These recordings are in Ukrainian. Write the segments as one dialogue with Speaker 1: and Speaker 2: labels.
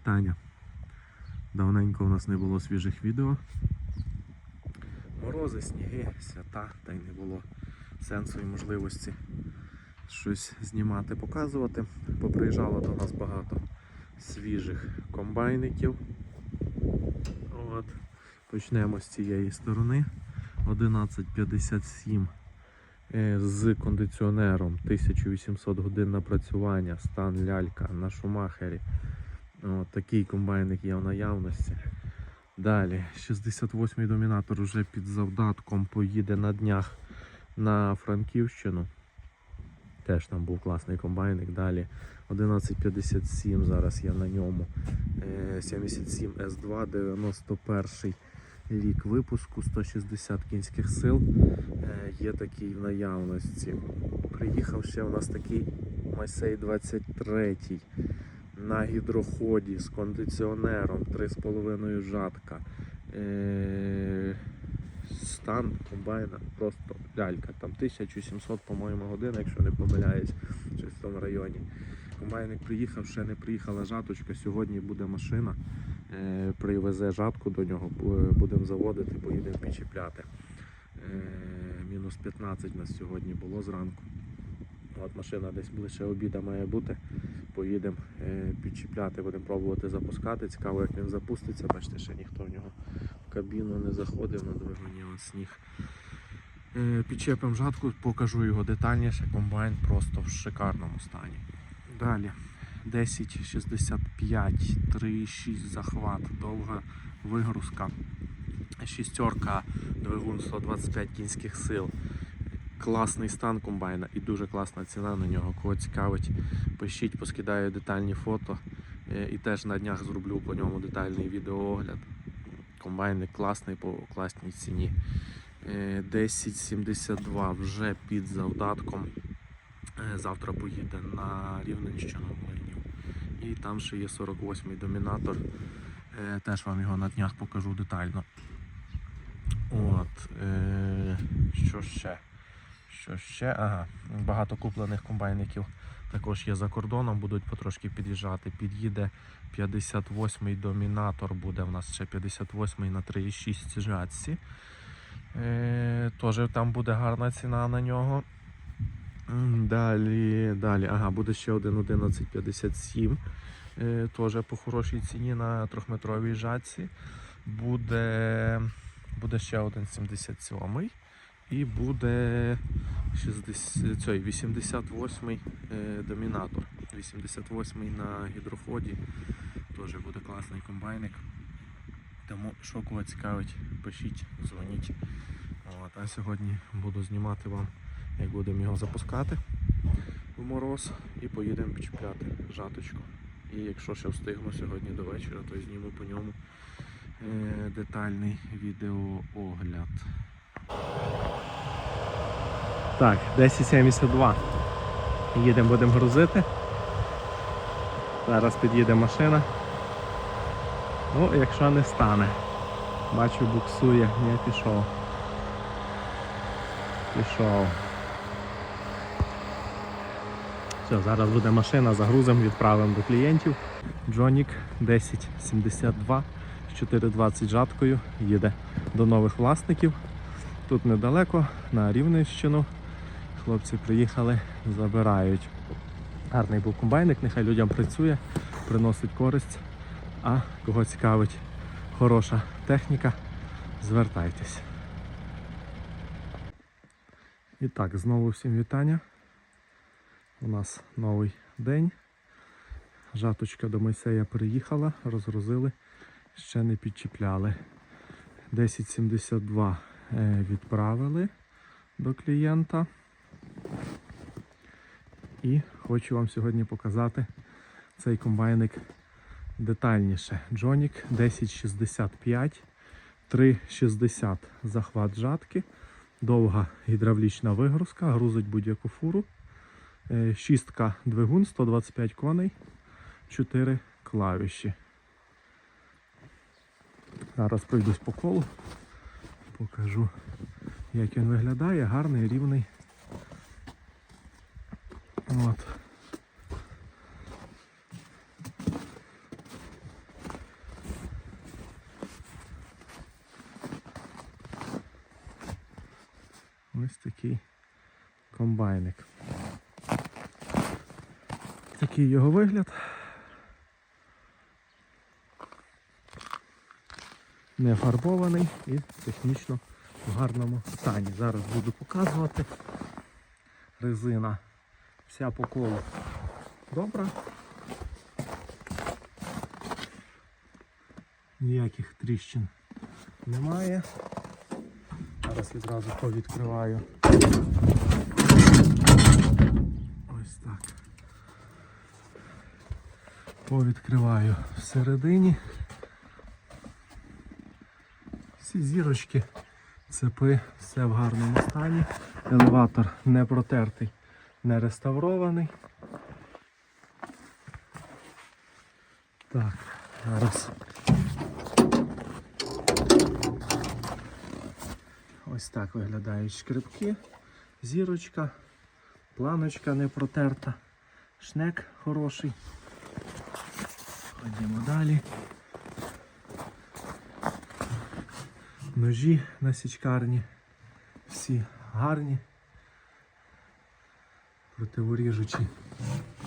Speaker 1: вітання. Давненько у нас не було свіжих відео. Морози, сніги, свята, та й не було сенсу і можливості щось знімати, показувати. Поприїжджало до нас багато свіжих комбайників. От. Почнемо з цієї сторони. 1157 е, з кондиціонером 1800 годин напрацювання, стан лялька на шумахері. От, такий комбайник є в наявності. Далі, 68-й домінатор вже під завдатком поїде на днях на Франківщину. Теж там був класний комбайник. Далі 1157 зараз я на ньому. Е, 77 S2, 91 рік випуску, 160 кінських сил. Е, Є такий в наявності. Приїхав ще у нас такий Масей 23 на гідроході з кондиціонером 3,5 жатка. Е, Стан комбайна просто лялька. Там 1700, по-моєму, годин, якщо не помиляюсь, щось в тому районі. Комбайник приїхав, ще не приїхала жаточка. Сьогодні буде машина. Е, Привезе жатку до нього, будемо заводити, поїдемо підчіпляти. Е, Мінус 15 на сьогодні було зранку. От машина десь ближче обіда має бути. Поїдемо е, підчіпляти, будемо пробувати запускати. Цікаво, як він запуститься. Бачите, ще ніхто в нього в кабіну не заходив на двигуні, сніг. Е, Підчепимо жатку, покажу його детальніше. Комбайн просто в шикарному стані. Далі 1065, 3,6 захват, довга вигрузка, шістерка, двигун 125 кінських сил. Класний стан комбайна і дуже класна ціна на нього. Кого цікавить, пишіть, поскидаю детальні фото. Е, І теж на днях зроблю по ньому детальний відеоогляд. Комбайник класний по класній ціні. Е, 1072 вже під завдатком. Е, Завтра поїде на Рівненщину Млинів. І там ще є 48-й домінатор. Е, Теж вам його на днях покажу детально. От, е, що ще? Що ще? Ага, багато куплених комбайників також є за кордоном, будуть потрошки під'їжджати. Під'їде 58-й домінатор, буде в нас ще 58-й на 3,6 жатці. Е, Теж там буде гарна ціна на нього. Далі, далі, ага, буде ще один 1157. Е, Теж по хорошій ціні на трьохметровій жатці. Буде, буде ще один 77 і буде 60, цей, 88 е, домінатор. 88 на гідроході. Теж буде класний комбайник. Тому що кого цікавить, пишіть, дзвоніть. От, а сьогодні буду знімати вам, як будемо його запускати в мороз і поїдемо підчіпляти жаточку. І якщо ще встигну сьогодні до вечора, то зніму по ньому е, детальний відеоогляд. Так, 1072. Їдемо, будемо грузити. Зараз під'їде машина. Ну, якщо не стане. Бачу, буксує, не пішов. Пішов. Все, зараз буде машина, загрузимо, відправимо до клієнтів. Джонік 1072 з 420 жаткою їде до нових власників. Тут недалеко, на Рівненщину. Хлопці приїхали, забирають. Гарний був комбайник, нехай людям працює, приносить користь. А кого цікавить хороша техніка, звертайтесь. І так, знову всім вітання. У нас новий день. Жаточка до Мойсея приїхала, розгрузили, ще не підчіпляли. 1072 е, відправили до клієнта. І хочу вам сьогодні показати цей комбайник детальніше. Джонік 1065, 360 захват жатки, довга гідравлічна вигрузка, грузить будь-яку фуру. Е, Шістка двигун, 125 коней, 4 клавіші. Зараз пройдусь по колу, покажу, як він виглядає, гарний, рівний. От. Ось такий комбайник. Такий його вигляд. Не фарбований і технічно в гарному стані. Зараз буду показувати. Резина вся по колу добра. Ніяких тріщин немає. Зараз відразу повідкриваю. Ось так. Повідкриваю всередині. Всі зірочки, цепи, все в гарному стані. Елеватор не протертий, не реставрований. Так, зараз. Ось так виглядають шкребки, зірочка, планочка не протерта, шнек хороший. Ходімо далі. Ножі на січкарні. Всі гарні. Противоріжучі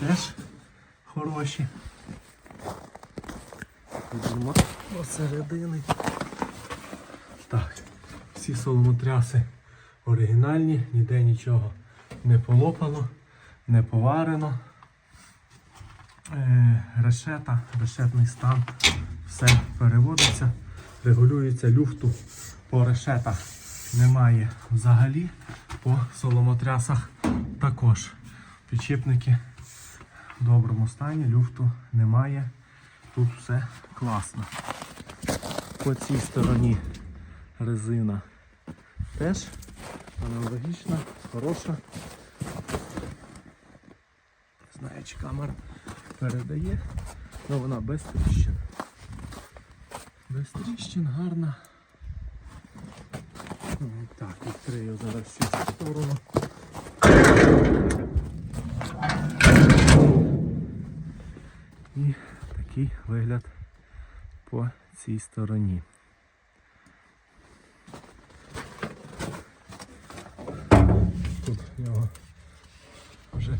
Speaker 1: теж хороші. Ходімо посередини. Так, всі соломотряси оригінальні, ніде нічого не полопано, не поварено. Е, решета, решетний стан, все переводиться, регулюється люфту по решетах немає взагалі, по соломотрясах також. Підчіпники в доброму стані, люфту немає. Тут все класно. По цій стороні резина теж аналогічна, хороша. Не знаю, чи камера передає, але вона без тріщин. Без тріщин, гарна. Так, відкрию зараз всю сторону. І такий вигляд по цій стороні. Тут в нього вже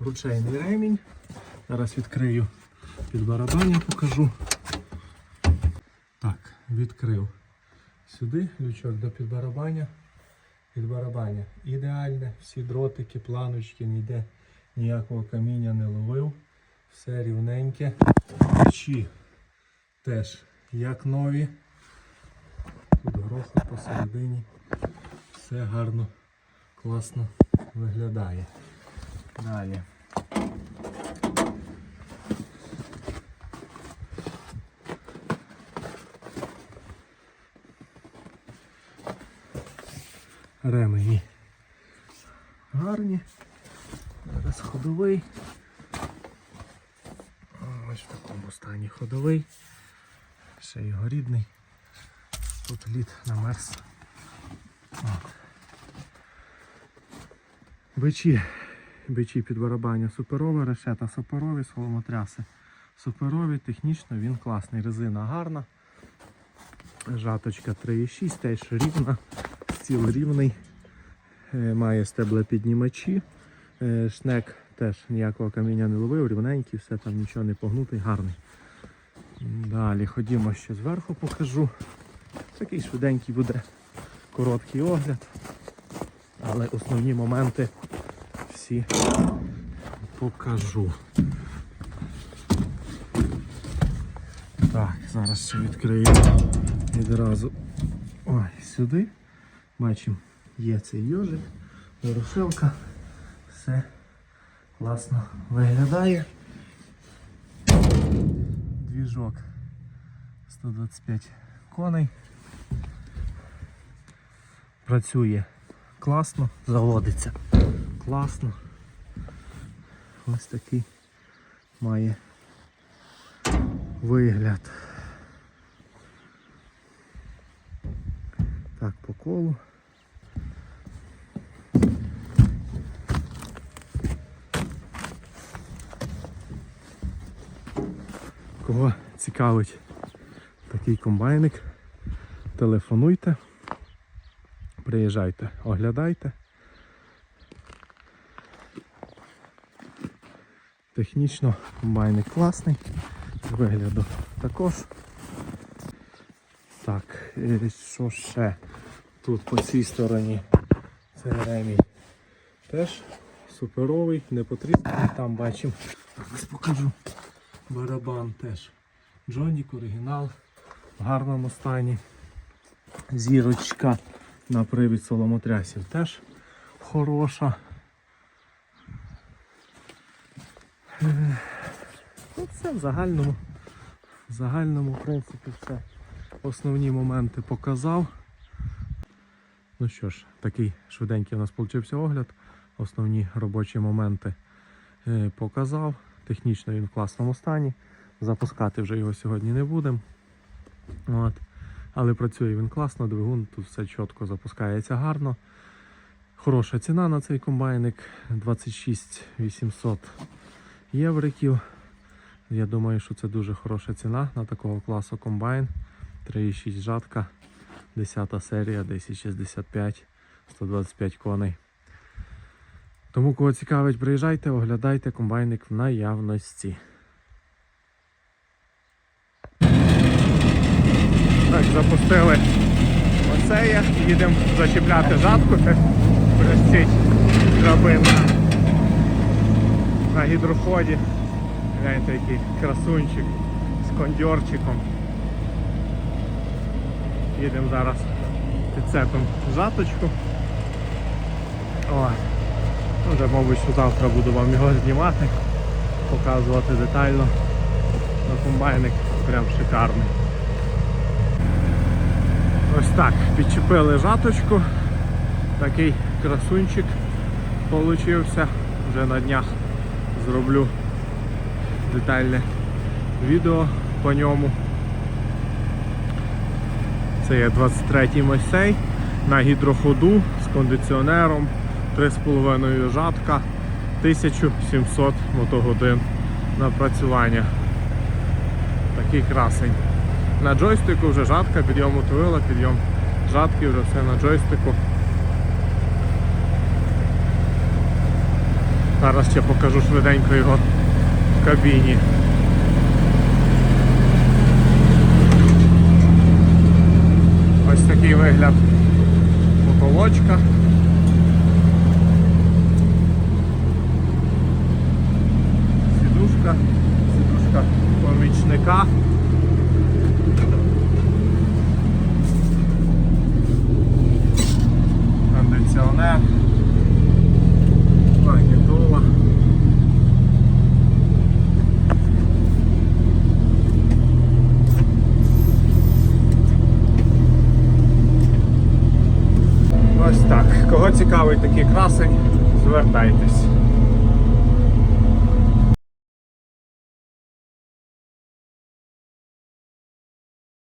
Speaker 1: ручейний ремінь. Зараз відкрию під барабаня, покажу. Відкрив сюди лючок до підбарабаня. Підбарабання ідеальне, всі дротики, планочки, ніде ніякого каміння не ловив. Все рівненьке. Печі теж як нові. Тут грохот посередині. Все гарно, класно виглядає. Далі. Ремені гарні. Зараз ходовий. Ось в такому стані ходовий. Ще його рідний. Тут лід намерз. Бичі. Бичі під барабання суперові, решета суперові, соломотряси суперові, технічно він класний. Резина гарна. Жаточка 3,6, теж рівна, стіл рівний, Е, має стеблопіднімачі. Е, Шнек теж ніякого каміння не ловив, рівненький, все там нічого не погнутий, гарний. Далі ходімо ще зверху покажу. Такий швиденький буде короткий огляд. Але основні моменти всі покажу. Так, зараз ще відкрию відразу ой, сюди. Бачимо, є цей йожик, рушилка. Все класно виглядає. Двіжок 125 коней. Працює класно, заводиться класно. Ось такий має вигляд. Так, по колу. Кого цікавить такий комбайник, телефонуйте, приїжджайте, оглядайте. Технічно комбайник класний, з вигляду також. Так, е, що ще? Тут по цій стороні це ремінь теж суперовий, не потрібний. Там бачимо, зараз покажу. Барабан теж. Джонік, оригінал в гарному стані. Зірочка на привід соломотрясів теж хороша. Е, Ну, в загальному. В загальному, принципі, все. Основні моменти показав. Ну що ж, такий швиденький у нас получився огляд. Основні робочі моменти е, показав. Технічно він в класному стані. Запускати вже його сьогодні не будемо. От. Але працює він класно, двигун тут все чітко запускається гарно. Хороша ціна на цей комбайник 26 800 євриків. Я думаю, що це дуже хороша ціна на такого класу комбайн. 3,6 жатка, 10 серія, 1065, 125 коней. Тому кого цікавить, приїжджайте, оглядайте комбайник в наявності. Так, запустили оцея, їдемо зачіпляти жатку, простіть драбина на гідроході. Гляньте, який красунчик з кондьорчиком. Їдемо зараз підцепимо жаточку. О, вже, мабуть, що завтра буду вам його знімати, показувати детально. Ну, комбайник прям шикарний. Ось так, підчепили жаточку. Такий красунчик получився. Вже на днях зроблю детальне відео по ньому. Це є 23-й Мойсей на гідроходу з кондиціонером, 3,5 жатка, 1700 мотогодин напрацювання. Такий красень. На джойстику вже жатка, підйом утворила, підйом жатки, вже все на джойстику. Зараз ще покажу швиденько його в кабіні. Ось такий вигляд потолочка. Сідушка, сідушка помічника. Кондиціонер. Такий красень, звертайтесь.